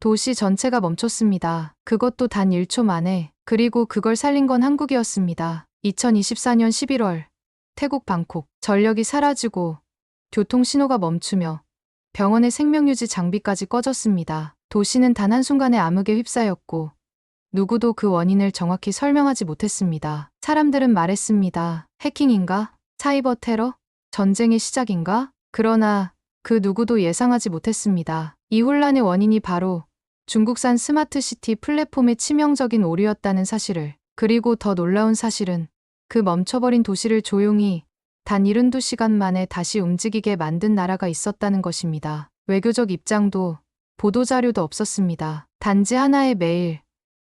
도시 전체가 멈췄습니다. 그것도 단 1초 만에. 그리고 그걸 살린 건 한국이었습니다. 2024년 11월 태국 방콕 전력이 사라지고 교통 신호가 멈추며 병원의 생명유지 장비까지 꺼졌습니다. 도시는 단 한순간에 암흑에 휩싸였고 누구도 그 원인을 정확히 설명하지 못했습니다. 사람들은 말했습니다. 해킹인가? 사이버 테러? 전쟁의 시작인가? 그러나 그 누구도 예상하지 못했습니다. 이 혼란의 원인이 바로 중국산 스마트시티 플랫폼의 치명적인 오류였다는 사실을 그리고 더 놀라운 사실은 그 멈춰버린 도시를 조용히 단 72시간 만에 다시 움직이게 만든 나라가 있었다는 것입니다. 외교적 입장도 보도자료도 없었습니다. 단지 하나의 메일,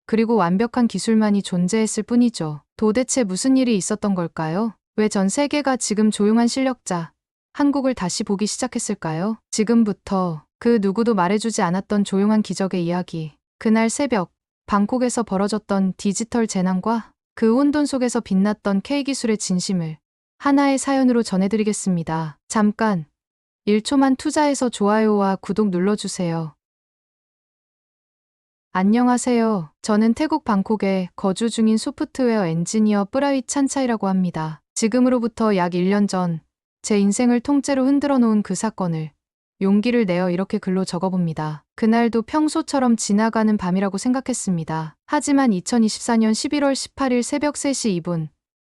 그리고 완벽한 기술만이 존재했을 뿐이죠. 도대체 무슨 일이 있었던 걸까요? 왜 전 세계가 지금 조용한 실력자, 한국을 다시 보기 시작했을까요? 지금부터 그 누구도 말해주지 않았던 조용한 기적의 이야기. 그날 새벽, 방콕에서 벌어졌던 디지털 재난과 그 혼돈 속에서 빛났던 K기술의 진심을 하나의 사연으로 전해드리겠습니다. 잠깐, 1초만 투자해서 좋아요와 구독 눌러주세요. 안녕하세요. 저는 태국 방콕에 거주 중인 소프트웨어 엔지니어 뿌라위 찬차이라고 합니다. 지금으로부터 약 1년 전, 제 인생을 통째로 흔들어 놓은 그 사건을 용기를 내어 이렇게 글로 적어봅니다. 그날도 평소처럼 지나가는 밤이라고 생각했습니다. 하지만 2024년 11월 18일 새벽 3시 2분,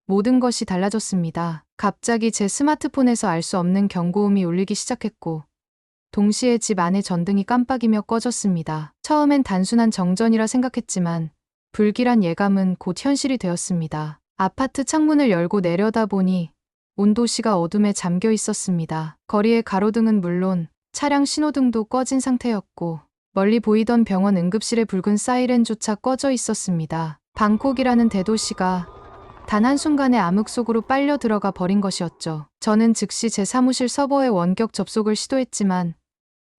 모든 것이 달라졌습니다. 갑자기 제 스마트폰에서 알 수 없는 경고음이 울리기 시작했고, 동시에 집 안의 전등이 깜빡이며 꺼졌습니다. 처음엔 단순한 정전이라 생각했지만 불길한 예감은 곧 현실이 되었습니다. 아파트 창문을 열고 내려다보니 온 도시가 어둠에 잠겨 있었습니다. 거리의 가로등은 물론 차량 신호등도 꺼진 상태였고 멀리 보이던 병원 응급실의 붉은 사이렌조차 꺼져 있었습니다. 방콕이라는 대도시가 단 한순간에 암흑 속으로 빨려 들어가 버린 것이었죠. 저는 즉시 제 사무실 서버에 원격 접속을 시도했지만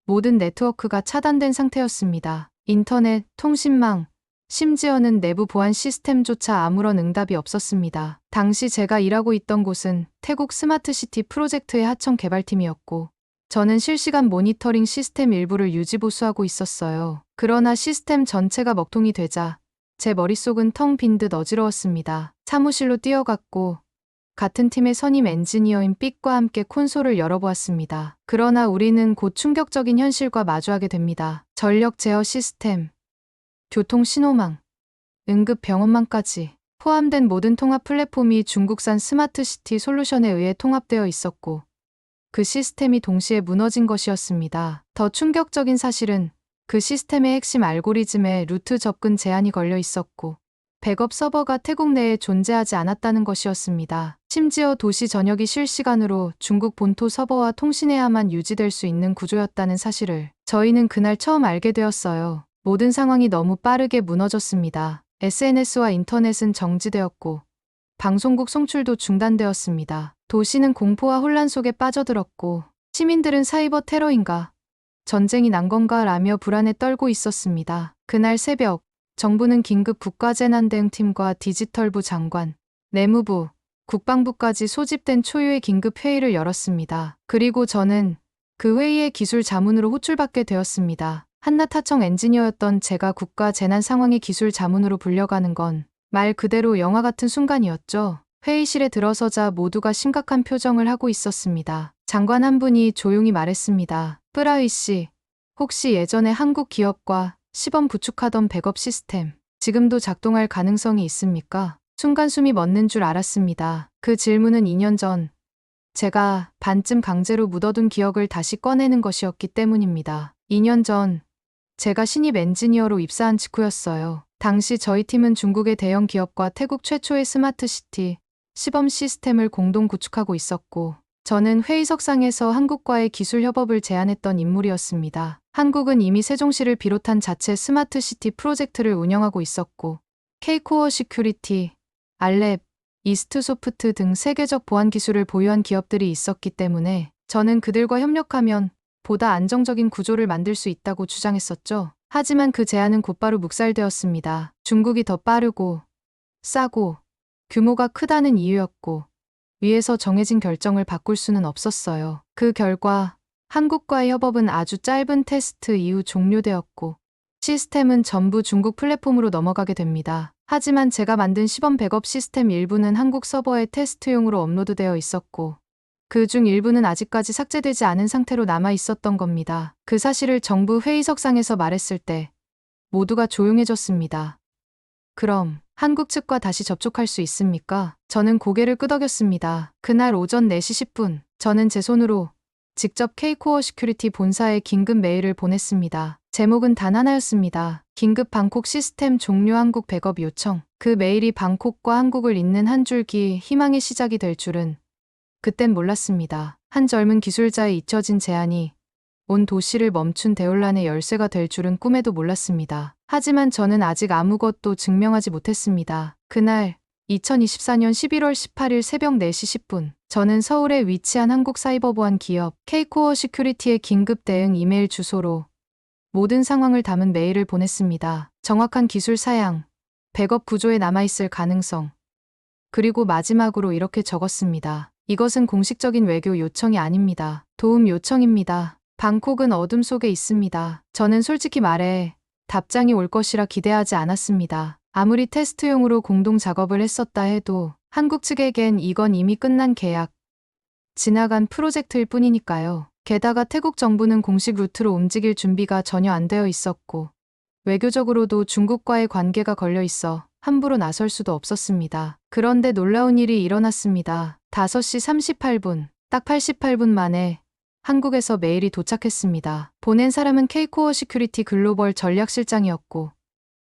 모든 네트워크가 차단된 상태였습니다. 인터넷, 통신망, 심지어는 내부 보안 시스템조차 아무런 응답이 없었습니다. 당시 제가 일하고 있던 곳은 태국 스마트시티 프로젝트의 하청 개발팀이었고, 저는 실시간 모니터링 시스템 일부를 유지보수하고 있었어요. 그러나 시스템 전체가 먹통이 되자 제 머릿속은 텅 빈 듯 어지러웠습니다. 사무실로 뛰어갔고 같은 팀의 선임 엔지니어인 삑과 함께 콘솔을 열어보았습니다. 그러나 우리는 곧 충격적인 현실과 마주하게 됩니다. 전력 제어 시스템, 교통 신호망, 응급 병원망까지 포함된 모든 통합 플랫폼이 중국산 스마트시티 솔루션에 의해 통합되어 있었고 그 시스템이 동시에 무너진 것이었습니다. 더 충격적인 사실은 그 시스템의 핵심 알고리즘에 루트 접근 제한이 걸려 있었고 백업 서버가 태국 내에 존재하지 않았다는 것이었습니다. 심지어 도시 전역이 실시간으로 중국 본토 서버와 통신해야만 유지될 수 있는 구조였다는 사실을 저희는 그날 처음 알게 되었어요. 모든 상황이 너무 빠르게 무너졌습니다. SNS와 인터넷은 정지되었고 방송국 송출도 중단되었습니다. 도시는 공포와 혼란 속에 빠져들었고 시민들은 사이버 테러인가 전쟁이 난 건가 라며 불안에 떨고 있었습니다. 그날 새벽 정부는 긴급 국가재난대응팀과 디지털부 장관, 내무부, 국방부까지 소집된 초유의 긴급 회의를 열었습니다. 그리고 저는 그 회의의 기술 자문으로 호출받게 되었습니다. 한낱 하청 엔지니어였던 제가 국가 재난 상황의 기술 자문으로 불려가는 건 말 그대로 영화 같은 순간이었죠. 회의실에 들어서자 모두가 심각한 표정을 하고 있었습니다. 장관 한 분이 조용히 말했습니다. 뿌라위 씨, 혹시 예전에 한국 기업과 시범 구축하던 백업 시스템, 지금도 작동할 가능성이 있습니까? 순간 숨이 멎는 줄 알았습니다. 그 질문은 2년 전, 제가 반쯤 강제로 묻어둔 기억을 다시 꺼내는 것이었기 때문입니다. 2년 전, 제가 신입 엔지니어로 입사한 직후였어요. 당시 저희 팀은 중국의 대형 기업과 태국 최초의 스마트 시티, 시범 시스템을 공동 구축하고 있었고, 저는 회의석상에서 한국과의 기술 협업을 제안했던 인물이었습니다. 한국은 이미 세종시를 비롯한 자체 스마트 시티 프로젝트를 운영하고 있었고, K코어 시큐리티, 알랩, 이스트소프트 등 세계적 보안 기술을 보유한 기업들이 있었기 때문에 저는 그들과 협력하면 보다 안정적인 구조를 만들 수 있다고 주장했었죠. 하지만 그 제안은 곧바로 묵살되었습니다. 중국이 더 빠르고 싸고 규모가 크다는 이유였고 위에서 정해진 결정을 바꿀 수는 없었어요. 그 결과 한국과의 협업은 아주 짧은 테스트 이후 종료되었고 시스템은 전부 중국 플랫폼으로 넘어가게 됩니다. 하지만 제가 만든 시범 백업 시스템 일부는 한국 서버에 테스트용으로 업로드되어 있었고, 그 중 일부는 아직까지 삭제되지 않은 상태로 남아 있었던 겁니다. 그 사실을 정부 회의석상에서 말했을 때 모두가 조용해졌습니다. 그럼 한국 측과 다시 접촉할 수 있습니까? 저는 고개를 끄덕였습니다. 그날 오전 4시 10분, 저는 제 손으로 직접 K코어 시큐리티 본사에 긴급 메일을 보냈습니다. 제목은 단 하나였습니다. 긴급 방콕 시스템 종료 한국 백업 요청. 그 메일이 방콕과 한국을 잇는 한 줄기 희망의 시작이 될 줄은 그땐 몰랐습니다. 한 젊은 기술자의 잊혀진 제안이 온 도시를 멈춘 대혼란의 열쇠가 될 줄은 꿈에도 몰랐습니다. 하지만 저는 아직 아무것도 증명하지 못했습니다. 그날 2024년 11월 18일 새벽 4시 10분 저는 서울에 위치한 한국 사이버 보안 기업 K코어 시큐리티의 긴급 대응 이메일 주소로 모든 상황을 담은 메일을 보냈습니다. 정확한 기술 사양, 백업 구조에 남아있을 가능성, 그리고 마지막으로 이렇게 적었습니다. 이것은 공식적인 외교 요청이 아닙니다. 도움 요청입니다. 방콕은 어둠 속에 있습니다. 저는 솔직히 말해 답장이 올 것이라 기대하지 않았습니다. 아무리 테스트용으로 공동 작업을 했었다 해도 한국 측에겐 이건 이미 끝난 계약, 지나간 프로젝트일 뿐이니까요. 게다가 태국 정부는 공식 루트로 움직일 준비가 전혀 안 되어 있었고, 외교적으로도 중국과의 관계가 걸려 있어 함부로 나설 수도 없었습니다. 그런데 놀라운 일이 일어났습니다. 5시 38분, 딱 88분 만에 한국에서 메일이 도착했습니다. 보낸 사람은 K코어 시큐리티 글로벌 전략실장이었고,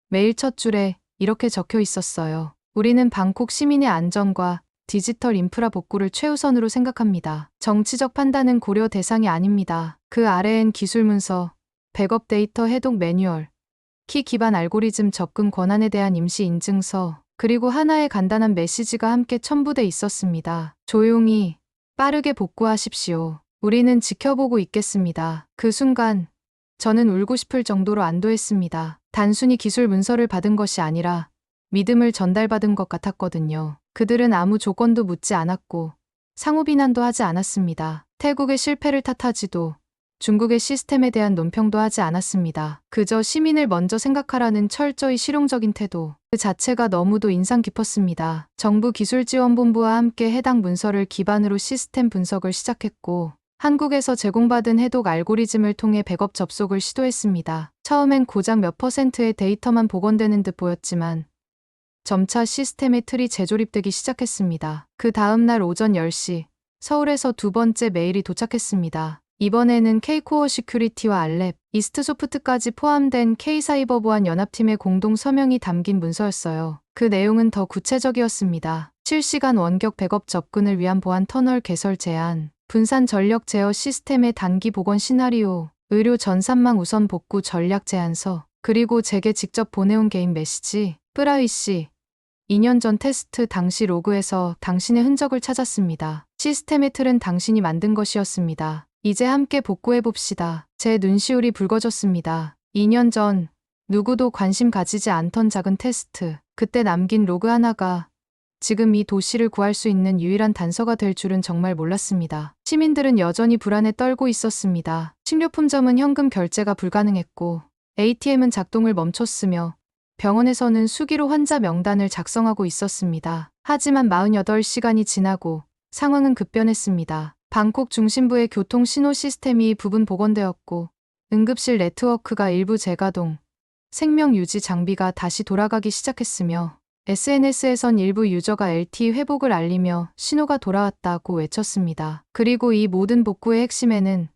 메일 첫 줄에 이렇게 적혀 있었어요. 우리는 방콕 시민의 안전과 디지털 인프라 복구를 최우선으로 생각합니다. 정치적 판단은 고려 대상이 아닙니다. 그 아래엔 기술 문서, 백업 데이터 해독 매뉴얼, 키 기반 알고리즘 접근 권한에 대한 임시 인증서, 그리고 하나의 간단한 메시지가 함께 첨부돼 있었습니다. 조용히, 빠르게 복구하십시오. 우리는 지켜보고 있겠습니다. 그 순간, 저는 울고 싶을 정도로 안도했습니다. 단순히 기술 문서를 받은 것이 아니라 믿음을 전달받은 것 같았거든요. 그들은 아무 조건도 묻지 않았고 상호 비난도 하지 않았습니다. 태국의 실패를 탓하지도 중국의 시스템에 대한 논평도 하지 않았습니다. 그저 시민을 먼저 생각하라는 철저히 실용적인 태도. 그 자체가 너무도 인상 깊었습니다. 정부 기술지원본부와 함께 해당 문서를 기반으로 시스템 분석을 시작했고, 한국에서 제공받은 해독 알고리즘을 통해 백업 접속을 시도했습니다. 처음엔 고작 몇 퍼센트의 데이터만 복원되는 듯 보였지만, 점차 시스템의 틀이 재조립되기 시작했습니다. 그 다음날 오전 10시, 서울에서 두 번째 메일이 도착했습니다. 이번에는 K코어 시큐리티와 알랩, 이스트소프트까지 포함된 K사이버 보안 연합팀의 공동 서명이 담긴 문서였어요. 그 내용은 더 구체적이었습니다. 실시간 원격 백업 접근을 위한 보안 터널 개설 제안, 분산 전력 제어 시스템의 단기 복원 시나리오, 의료 전산망 우선 복구 전략 제안서, 그리고 제게 직접 보내온 개인 메시지, 뿌라위 씨, 2년 전 테스트 당시 로그에서 당신의 흔적을 찾았습니다. 시스템의 틀은 당신이 만든 것이었습니다. 이제 함께 복구해봅시다. 제 눈시울이 붉어졌습니다. 2년 전, 누구도 관심 가지지 않던 작은 테스트. 그때 남긴 로그 하나가 지금 이 도시를 구할 수 있는 유일한 단서가 될 줄은 정말 몰랐습니다. 시민들은 여전히 불안에 떨고 있었습니다. 식료품점은 현금 결제가 불가능했고, ATM은 작동을 멈췄으며, 병원에서는 수기로 환자 명단을 작성하고 있었습니다. 하지만 48시간이 지나고 상황은 급변했습니다. 방콕 중심부의 교통 신호 시스템이 부분 복원되었고 응급실 네트워크가 일부 재가동, 생명 유지 장비가 다시 돌아가기 시작했으며 SNS에선 일부 유저가 LTE 회복을 알리며 신호가 돌아왔다고 외쳤습니다. 그리고 이 모든 복구의 핵심에는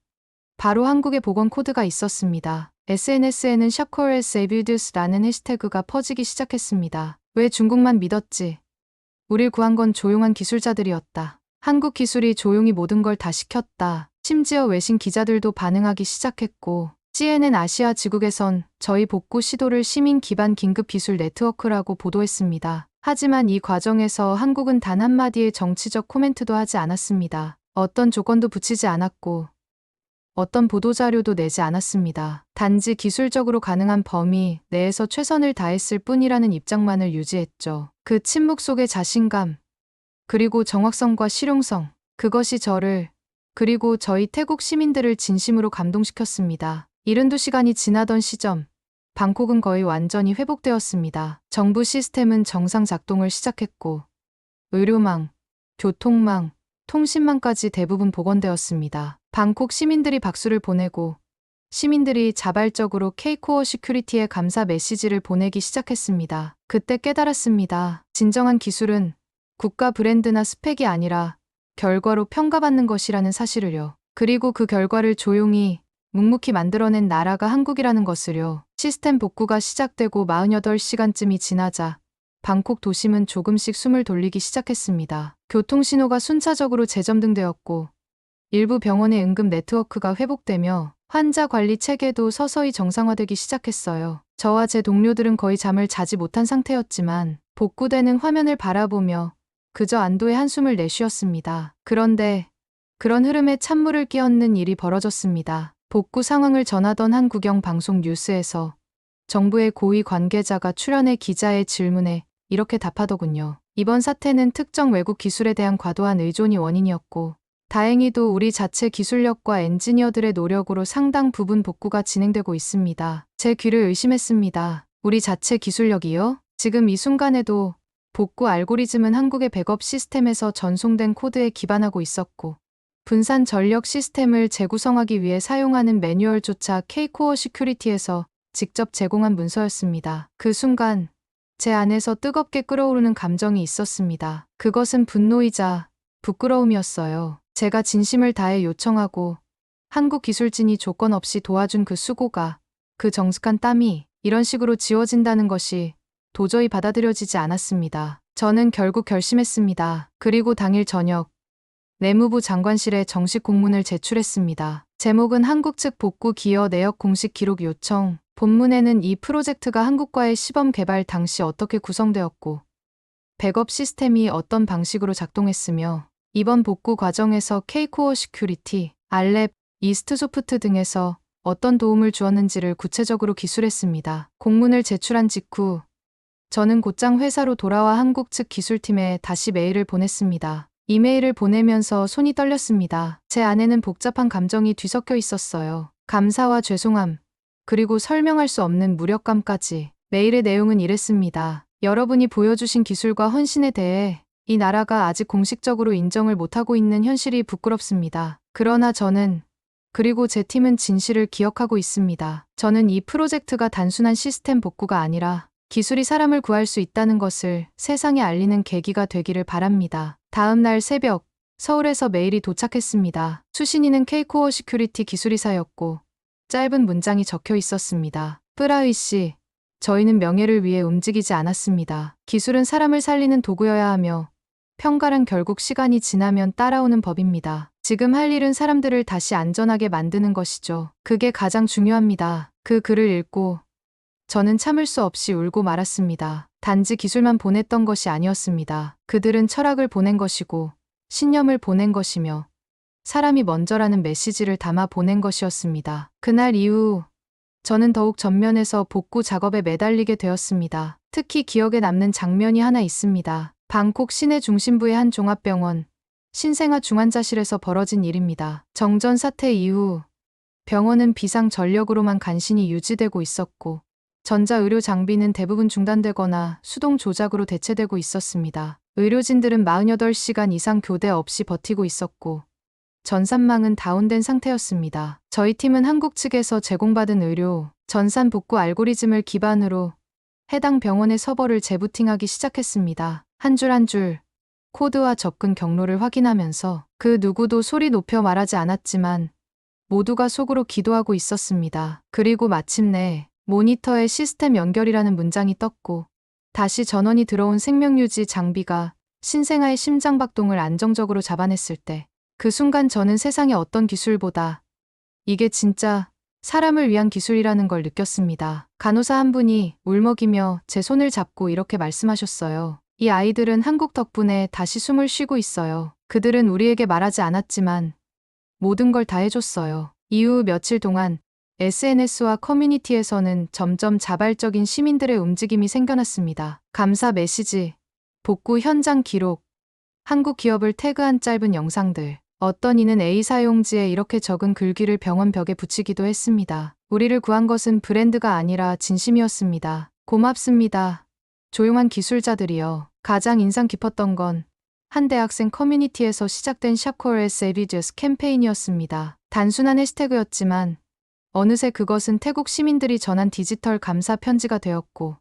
바로 한국의 복원 코드가 있었습니다. SNS에는 샤콜 세빌드스라는 해시태그가 퍼지기 시작했습니다. 왜 중국만 믿었지? 우릴 구한 건 조용한 기술자들이었다. 한국 기술이 조용히 모든 걸 다 시켰다. 심지어 외신 기자들도 반응하기 시작했고, CNN 아시아 지국에선 저희 복구 시도를 시민 기반 긴급 기술 네트워크라고 보도했습니다. 하지만 이 과정에서 한국은 단 한마디의 정치적 코멘트도 하지 않았습니다. 어떤 조건도 붙이지 않았고, 어떤 보도자료도 내지 않았습니다. 단지 기술적으로 가능한 범위 내에서 최선을 다했을 뿐이라는 입장만을 유지했죠. 그 침묵 속의 자신감, 그리고 정확성과 실용성, 그것이 저를, 그리고 저희 태국 시민들을 진심으로 감동시켰습니다. 72시간이 지나던 시점, 방콕은 거의 완전히 회복되었습니다. 정부 시스템은 정상 작동을 시작했고, 의료망, 교통망, 통신망까지 대부분 복원되었습니다. 방콕 시민들이 박수를 보내고, 시민들이 자발적으로 K-코어 시큐리티에 감사 메시지를 보내기 시작했습니다. 그때 깨달았습니다. 진정한 기술은 국가 브랜드나 스펙이 아니라 결과로 평가받는 것이라는 사실을요. 그리고 그 결과를 조용히 묵묵히 만들어낸 나라가 한국이라는 것을요. 시스템 복구가 시작되고 48시간쯤이 지나자 방콕 도심은 조금씩 숨을 돌리기 시작했습니다. 교통신호가 순차적으로 재점등되었고 일부 병원의 응급 네트워크가 회복되며 환자 관리 체계도 서서히 정상화되기 시작했어요. 저와 제 동료들은 거의 잠을 자지 못한 상태였지만 복구되는 화면을 바라보며 그저 안도의 한숨을 내쉬었습니다. 그런데 그런 흐름에 찬물을 끼얹는 일이 벌어졌습니다. 복구 상황을 전하던 한 국영 방송 뉴스에서 정부의 고위 관계자가 출연해 기자의 질문에 이렇게 답하더군요. 이번 사태는 특정 외국 기술에 대한 과도한 의존이 원인이었고 다행히도 우리 자체 기술력과 엔지니어들의 노력으로 상당 부분 복구가 진행되고 있습니다. 제 귀를 의심했습니다. 우리 자체 기술력이요? 지금 이 순간에도 복구 알고리즘은 한국의 백업 시스템에서 전송된 코드에 기반하고 있었고 분산 전력 시스템을 재구성하기 위해 사용하는 매뉴얼조차 K-코어 시큐리티에서 직접 제공한 문서였습니다. 그 순간 제 안에서 뜨겁게 끓어오르는 감정이 있었습니다. 그것은 분노이자 부끄러움이었어요. 제가 진심을 다해 요청하고 한국 기술진이 조건 없이 도와준 그 수고가 그 정숙한 땀이 이런 식으로 지워진다는 것이 도저히 받아들여지지 않았습니다. 저는 결국 결심했습니다. 그리고 당일 저녁 내무부 장관실에 정식 공문을 제출했습니다. 제목은 한국 측 복구 기여 내역 공식 기록 요청. 본문에는 이 프로젝트가 한국과의 시범 개발 당시 어떻게 구성되었고 백업 시스템이 어떤 방식으로 작동했으며 이번 복구 과정에서 K-코어 시큐리티, 알랩, 이스트소프트 등에서 어떤 도움을 주었는지를 구체적으로 기술했습니다. 공문을 제출한 직후 저는 곧장 회사로 돌아와 한국 측 기술팀에 다시 메일을 보냈습니다. 이메일을 보내면서 손이 떨렸습니다. 제 안에는 복잡한 감정이 뒤섞여 있었어요. 감사와 죄송함, 그리고 설명할 수 없는 무력감까지. 메일의 내용은 이랬습니다. 여러분이 보여주신 기술과 헌신에 대해 이 나라가 아직 공식적으로 인정을 못하고 있는 현실이 부끄럽습니다. 그러나 저는 그리고 제 팀은 진실을 기억하고 있습니다. 저는 이 프로젝트가 단순한 시스템 복구가 아니라 기술이 사람을 구할 수 있다는 것을 세상에 알리는 계기가 되기를 바랍니다. 다음 날 새벽, 서울에서 메일이 도착했습니다. 수신이는 K-코어 시큐리티 기술이사였고, 짧은 문장이 적혀 있었습니다. 뿌라위 씨, 저희는 명예를 위해 움직이지 않았습니다. 기술은 사람을 살리는 도구여야 하며, 평가란 결국 시간이 지나면 따라오는 법입니다. 지금 할 일은 사람들을 다시 안전하게 만드는 것이죠. 그게 가장 중요합니다. 그 글을 읽고 저는 참을 수 없이 울고 말았습니다. 단지 기술만 보냈던 것이 아니었습니다. 그들은 철학을 보낸 것이고 신념을 보낸 것이며 사람이 먼저라는 메시지를 담아 보낸 것이었습니다. 그날 이후 저는 더욱 전면에서 복구 작업에 매달리게 되었습니다. 특히 기억에 남는 장면이 하나 있습니다. 방콕 시내 중심부의 한 종합병원 신생아 중환자실에서 벌어진 일입니다. 정전 사태 이후 병원은 비상 전력으로만 간신히 유지되고 있었고 전자의료 장비는 대부분 중단되거나 수동 조작으로 대체되고 있었습니다. 의료진들은 48시간 이상 교대 없이 버티고 있었고 전산망은 다운된 상태였습니다. 저희 팀은 한국 측에서 제공받은 의료, 전산 복구 알고리즘을 기반으로 해당 병원의 서버를 재부팅하기 시작했습니다. 한 줄 한 줄 코드와 접근 경로를 확인하면서 그 누구도 소리 높여 말하지 않았지만 모두가 속으로 기도하고 있었습니다. 그리고 마침내 모니터에 시스템 연결이라는 문장이 떴고 다시 전원이 들어온 생명유지 장비가 신생아의 심장박동을 안정적으로 잡아냈을 때 그 순간 저는 세상의 어떤 기술보다 이게 진짜 사람을 위한 기술이라는 걸 느꼈습니다. 간호사 한 분이 울먹이며 제 손을 잡고 이렇게 말씀하셨어요. 이 아이들은 한국 덕분에 다시 숨을 쉬고 있어요. 그들은 우리에게 말하지 않았지만 모든 걸 다 해줬어요. 이후 며칠 동안 SNS와 커뮤니티에서는 점점 자발적인 시민들의 움직임이 생겨났습니다. 감사 메시지, 복구 현장 기록, 한국 기업을 태그한 짧은 영상들. 어떤 이는 A 사용지에 이렇게 적은 글귀를 병원 벽에 붙이기도 했습니다. 우리를 구한 것은 브랜드가 아니라 진심이었습니다. 고맙습니다. 조용한 기술자들이여. 가장 인상 깊었던 건 한 대학생 커뮤니티에서 시작된 샤코의 세리즈스 캠페인이었습니다. 단순한 해시태그였지만 어느새 그것은 태국 시민들이 전한 디지털 감사 편지가 되었고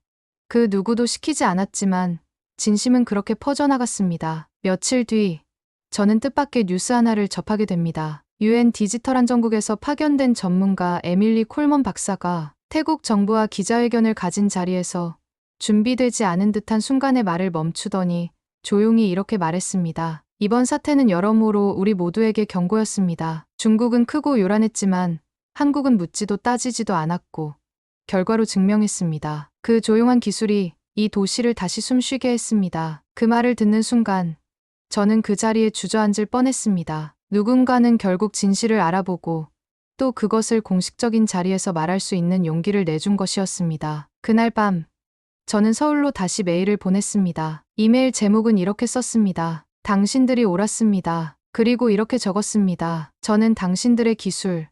그 누구도 시키지 않았지만 진심은 그렇게 퍼져나갔습니다. 며칠 뒤 저는 뜻밖의 뉴스 하나를 접하게 됩니다. 유엔 디지털 안정국에서 파견된 전문가 에밀리 콜먼 박사가 태국 정부와 기자회견을 가진 자리에서 준비되지 않은 듯한 순간에 말을 멈추더니 조용히 이렇게 말했습니다. 이번 사태는 여러모로 우리 모두에게 경고였습니다. 중국은 크고 요란했지만 한국은 묻지도 따지지도 않았고 결과로 증명했습니다. 그 조용한 기술이 이 도시를 다시 숨쉬게 했습니다. 그 말을 듣는 순간 저는 그 자리에 주저앉을 뻔했습니다. 누군가는 결국 진실을 알아보고 또 그것을 공식적인 자리에서 말할 수 있는 용기를 내준 것이었습니다. 그날 밤 저는 서울로 다시 메일을 보냈습니다. 이메일 제목은 이렇게 썼습니다. 당신들이 옳았습니다. 그리고 이렇게 적었습니다. 저는 당신들의 기술,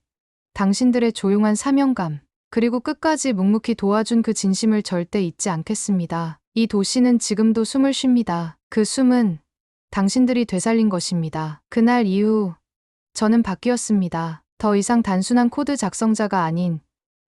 당신들의 조용한 사명감, 그리고 끝까지 묵묵히 도와준 그 진심을 절대 잊지 않겠습니다. 이 도시는 지금도 숨을 쉽니다. 그 숨은 당신들이 되살린 것입니다. 그날 이후 저는 바뀌었습니다. 더 이상 단순한 코드 작성자가 아닌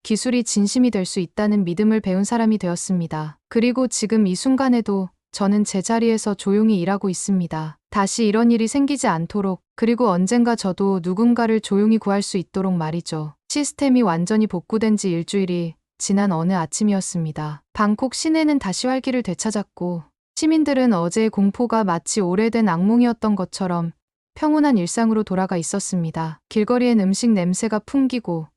기술이 진심이 될 수 있다는 믿음을 배운 사람이 되었습니다. 그리고 지금 이 순간에도 저는 제 자리에서 조용히 일하고 있습니다. 다시 이런 일이 생기지 않도록 그리고 언젠가 저도 누군가를 조용히 구할 수 있도록 말이죠. 시스템이 완전히 복구된 지 일주일이 지난 어느 아침이었습니다. 방콕 시내는 다시 활기를 되찾았고 시민들은 어제의 공포가 마치 오래된 악몽이었던 것처럼 평온한 일상으로 돌아가 있었습니다. 길거리엔 음식 냄새가 풍기고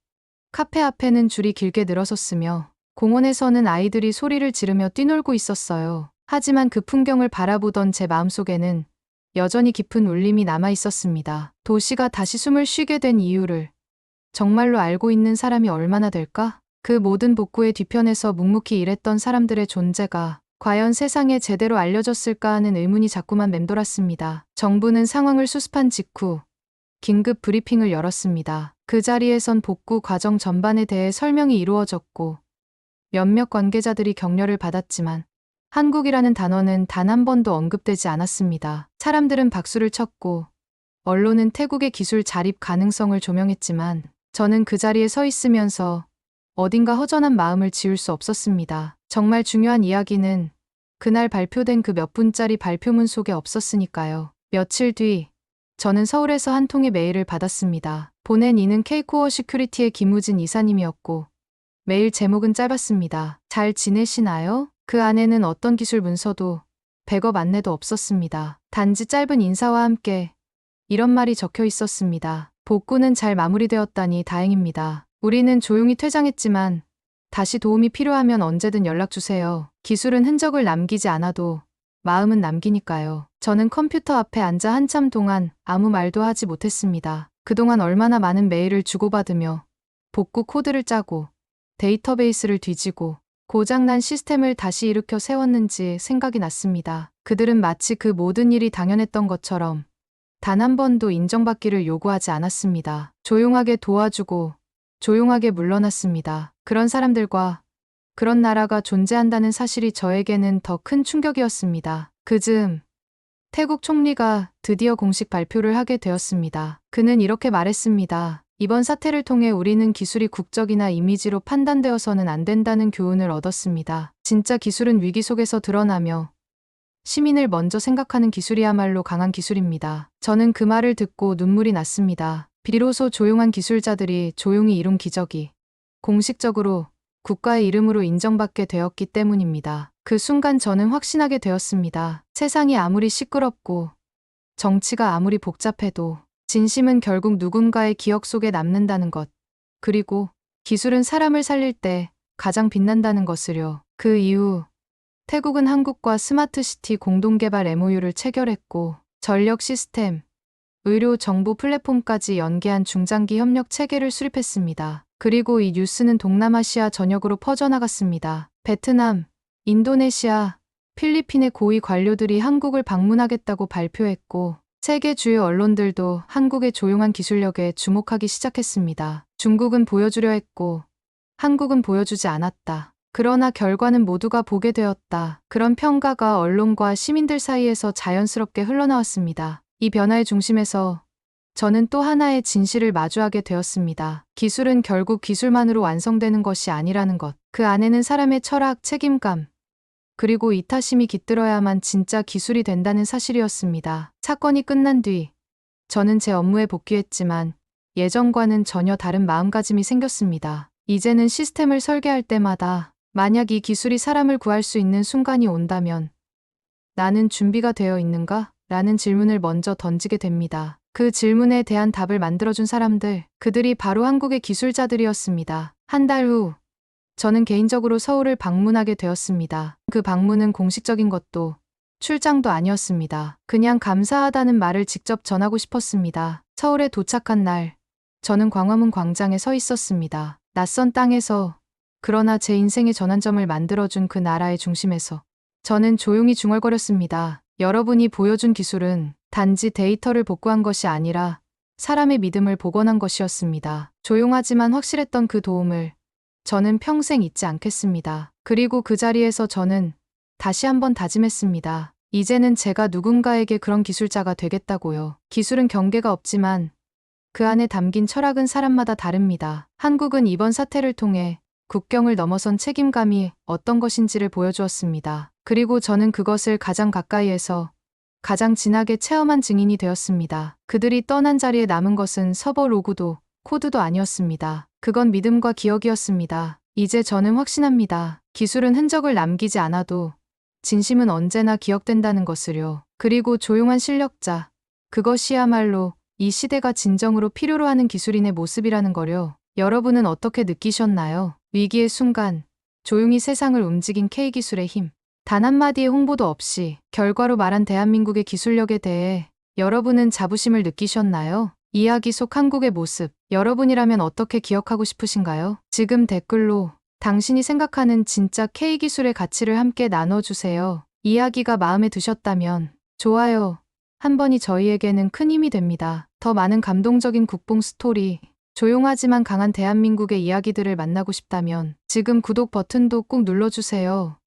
카페 앞에는 줄이 길게 늘어섰으며 공원에서는 아이들이 소리를 지르며 뛰놀고 있었어요. 하지만 그 풍경을 바라보던 제 마음속에는 여전히 깊은 울림이 남아 있었습니다. 도시가 다시 숨을 쉬게 된 이유를 정말로 알고 있는 사람이 얼마나 될까? 그 모든 복구의 뒤편에서 묵묵히 일했던 사람들의 존재가 과연 세상에 제대로 알려졌을까 하는 의문이 자꾸만 맴돌았습니다. 정부는 상황을 수습한 직후 긴급 브리핑을 열었습니다. 그 자리에선 복구 과정 전반에 대해 설명이 이루어졌고 몇몇 관계자들이 격려를 받았지만 한국이라는 단어는 단 한 번도 언급되지 않았습니다. 사람들은 박수를 쳤고 언론은 태국의 기술 자립 가능성을 조명했지만 저는 그 자리에 서 있으면서 어딘가 허전한 마음을 지울 수 없었습니다. 정말 중요한 이야기는 그날 발표된 그 몇 분짜리 발표문 속에 없었으니까요. 며칠 뒤 저는 서울에서 한 통의 메일을 받았습니다. 보낸 이는 케이코어 시큐리티의 김우진 이사님이었고 메일 제목은 짧았습니다. 잘 지내시나요? 그 안에는 어떤 기술 문서도 100업 안내도 없었습니다. 단지 짧은 인사와 함께 이런 말이 적혀 있었습니다. 복구는 잘 마무리되었다니 다행입니다. 우리는 조용히 퇴장했지만 다시 도움이 필요하면 언제든 연락 주세요. 기술은 흔적을 남기지 않아도 마음은 남기니까요. 저는 컴퓨터 앞에 앉아 한참 동안 아무 말도 하지 못했습니다. 그동안 얼마나 많은 메일을 주고받으며 복구 코드를 짜고 데이터베이스를 뒤지고 고장난 시스템을 다시 일으켜 세웠는지 생각이 났습니다. 그들은 마치 그 모든 일이 당연했던 것처럼 단 한 번도 인정받기를 요구하지 않았습니다. 조용하게 도와주고 조용하게 물러났습니다. 그런 사람들과 그런 나라가 존재한다는 사실이 저에게는 더 큰 충격이었습니다. 그 즈음 태국 총리가 드디어 공식 발표를 하게 되었습니다. 그는 이렇게 말했습니다. 이번 사태를 통해 우리는 기술이 국적이나 이미지로 판단되어서는 안 된다는 교훈을 얻었습니다. 진짜 기술은 위기 속에서 드러나며 시민을 먼저 생각하는 기술이야말로 강한 기술입니다. 저는 그 말을 듣고 눈물이 났습니다. 비로소 조용한 기술자들이 조용히 이룬 기적이 공식적으로 국가의 이름으로 인정받게 되었기 때문입니다. 그 순간 저는 확신하게 되었습니다. 세상이 아무리 시끄럽고 정치가 아무리 복잡해도 진심은 결국 누군가의 기억 속에 남는다는 것. 그리고 기술은 사람을 살릴 때 가장 빛난다는 것을요. 그 이후 태국은 한국과 스마트시티 공동개발 MOU를 체결했고 전력 시스템, 의료 정보 플랫폼까지 연계한 중장기 협력 체계를 수립했습니다. 그리고 이 뉴스는 동남아시아 전역으로 퍼져나갔습니다. 베트남, 인도네시아, 필리핀의 고위 관료들이 한국을 방문하겠다고 발표했고 세계 주요 언론들도 한국의 조용한 기술력에 주목하기 시작했습니다. 중국은 보여주려 했고, 한국은 보여주지 않았다. 그러나 결과는 모두가 보게 되었다. 그런 평가가 언론과 시민들 사이에서 자연스럽게 흘러나왔습니다. 이 변화의 중심에서 저는 또 하나의 진실을 마주하게 되었습니다. 기술은 결국 기술만으로 완성되는 것이 아니라는 것. 그 안에는 사람의 철학, 책임감, 그리고 이타심이 깃들어야만 진짜 기술이 된다는 사실이었습니다. 사건이 끝난 뒤, 저는 제 업무에 복귀했지만 예전과는 전혀 다른 마음가짐이 생겼습니다. 이제는 시스템을 설계할 때마다 만약 이 기술이 사람을 구할 수 있는 순간이 온다면 나는 준비가 되어 있는가? 라는 질문을 먼저 던지게 됩니다. 그 질문에 대한 답을 만들어준 사람들, 그들이 바로 한국의 기술자들이었습니다. 한 달 후, 저는 개인적으로 서울을 방문하게 되었습니다. 그 방문은 공식적인 것도 출장도 아니었습니다. 그냥 감사하다는 말을 직접 전하고 싶었습니다. 서울에 도착한 날, 저는 광화문 광장에 서 있었습니다. 낯선 땅에서, 그러나 제 인생의 전환점을 만들어준 그 나라의 중심에서, 저는 조용히 중얼거렸습니다. 여러분이 보여준 기술은 단지 데이터를 복구한 것이 아니라 사람의 믿음을 복원한 것이었습니다. 조용하지만 확실했던 그 도움을 저는 평생 잊지 않겠습니다. 그리고 그 자리에서 저는 다시 한번 다짐했습니다. 이제는 제가 누군가에게 그런 기술자가 되겠다고요. 기술은 경계가 없지만 그 안에 담긴 철학은 사람마다 다릅니다. 한국은 이번 사태를 통해 국경을 넘어선 책임감이 어떤 것인지를 보여주었습니다. 그리고 저는 그것을 가장 가까이에서 가장 진하게 체험한 증인이 되었습니다. 그들이 떠난 자리에 남은 것은 서버 로고도 코드도 아니었습니다. 그건 믿음과 기억이었습니다. 이제 저는 확신합니다. 기술은 흔적을 남기지 않아도 진심은 언제나 기억된다는 것을요. 그리고 조용한 실력자. 그것이야말로 이 시대가 진정으로 필요로 하는 기술인의 모습이라는 거요. 여러분은 어떻게 느끼셨나요? 위기의 순간, 조용히 세상을 움직인 K기술의 힘. 단 한마디의 홍보도 없이 결과로 말한 대한민국의 기술력에 대해 여러분은 자부심을 느끼셨나요? 이야기 속 한국의 모습, 여러분이라면 어떻게 기억하고 싶으신가요? 지금 댓글로 당신이 생각하는 진짜 K기술의 가치를 함께 나눠주세요. 이야기가 마음에 드셨다면 좋아요. 한 번이 저희에게는 큰 힘이 됩니다. 더 많은 감동적인 국뽕 스토리, 조용하지만 강한 대한민국의 이야기들을 만나고 싶다면 지금 구독 버튼도 꼭 눌러주세요.